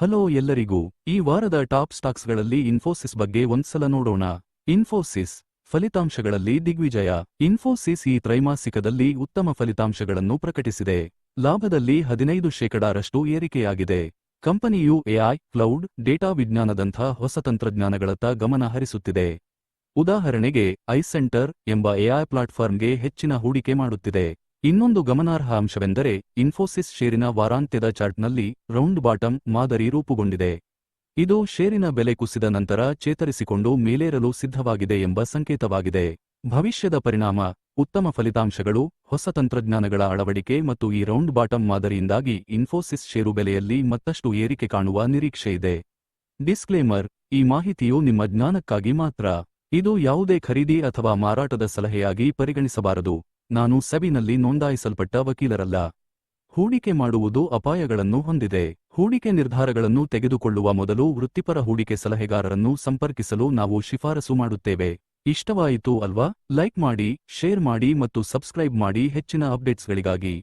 Hello ಎಲ್ಲರಿಗೂ, ಈ ವಾರದ ಟಾಪ್ ಸ್ಟಾಕ್ಸ್ಗಳಲ್ಲಿ ಇನ್ಫೋಸಿಸ್ ಬಗ್ಗೆ ಒಂದ್ಸಲ ನೋಡೋಣ. ಇನ್ಫೋಸಿಸ್, ಫಲಿತಾಂಶಗಳಲ್ಲಿ ದಿಗ್ವಿಜಯ. ಇನ್ಫೋಸಿಸ್ ಈ ತ್ರೈಮಾಸಿಕದಲ್ಲಿ ಉತ್ತಮ ಫಲಿತಾಂಶಗಳನ್ನು ಪ್ರಕಟಿಸಿದೆ. ಲಾಭದಲ್ಲಿ ಹದಿನೈದು ಶೇಕಡಾರಷ್ಟು ಏರಿಕೆಯಾಗಿದೆ. ಕಂಪನಿಯು ಎಐ ಕ್ಲೌಡ್, ಡೇಟಾ ವಿಜ್ಞಾನದಂಥ ಹೊಸ ತಂತ್ರಜ್ಞಾನಗಳತ್ತ ಗಮನ ಹರಿಸುತ್ತಿದೆ. ಉದಾಹರಣೆಗೆ ಐಸೆಂಟರ್ ಎಂಬ ಎಐ ಪ್ಲಾಟ್ಫಾರ್ಮ್ಗೆ ಹೆಚ್ಚಿನ ಹೂಡಿಕೆ ಮಾಡುತ್ತಿದೆ. ಇನ್ನೊಂದು ಗಮನಾರ್ಹ ಅಂಶವೆಂದರೆ ಇನ್ಫೋಸಿಸ್ ಷೇರಿನ ವಾರಾಂತ್ಯದ ಚಾರ್ಟ್ನಲ್ಲಿ ರೌಂಡ್ ಬಾಟಮ್ ಮಾದರಿ ರೂಪುಗೊಂಡಿದೆ. ಇದು ಷೇರಿನ ಬೆಲೆ ಕುಸಿದ ನಂತರ ಚೇತರಿಸಿಕೊಂಡು ಮೇಲೇರಲು ಸಿದ್ಧವಾಗಿದೆ ಎಂಬ ಸಂಕೇತವಾಗಿದೆ. ಭವಿಷ್ಯದ ಪರಿಣಾಮ, ಉತ್ತಮ ಫಲಿತಾಂಶಗಳು, ಹೊಸ ತಂತ್ರಜ್ಞಾನಗಳ ಅಳವಡಿಕೆ ಮತ್ತು ಈ ರೌಂಡ್ ಬಾಟಮ್ ಮಾದರಿಯಿಂದಾಗಿ ಇನ್ಫೋಸಿಸ್ ಷೇರು ಬೆಲೆಯಲ್ಲಿ ಮತ್ತಷ್ಟು ಏರಿಕೆ ಕಾಣುವ ನಿರೀಕ್ಷೆಯಿದೆ ಡಿಸ್ಕ್ಲೇಮರ್, ಈ ಮಾಹಿತಿಯು ನಿಮ್ಮ ಜ್ಞಾನಕ್ಕಾಗಿ ಮಾತ್ರ. ಇದು ಯಾವುದೇ ಖರೀದಿ ಅಥವಾ ಮಾರಾಟದ ಸಲಹೆಯಾಗಿ ಪರಿಗಣಿಸಬಾರದು. ನಾನು ಸೆಬಿನಲ್ಲಿ ನೋಂದಾಯಿಸಲ್ಪಟ್ಟ ವಕೀಲರಲ್ಲ. ಹೂಡಿಕೆ ಮಾಡುವುದು ಅಪಾಯಗಳನ್ನು ಹೊಂದಿದೆ. ಹೂಡಿಕೆ ನಿರ್ಧಾರಗಳನ್ನು ತೆಗೆದುಕೊಳ್ಳುವ ಮೊದಲು ವೃತ್ತಿಪರ ಹೂಡಿಕೆ ಸಲಹೆಗಾರರನ್ನು ಸಂಪರ್ಕಿಸಲು ನಾವು ಶಿಫಾರಸು ಮಾಡುತ್ತೇವೆ. ಇಷ್ಟವಾಯಿತು ಅಲ್ವಾ? ಲೈಕ್ ಮಾಡಿ, ಶೇರ್ ಮಾಡಿ ಮತ್ತು ಸಬ್ಸ್ಕ್ರೈಬ್ ಮಾಡಿ ಹೆಚ್ಚಿನ ಅಪ್ಡೇಟ್ಸ್ಗಳಿಗಾಗಿ.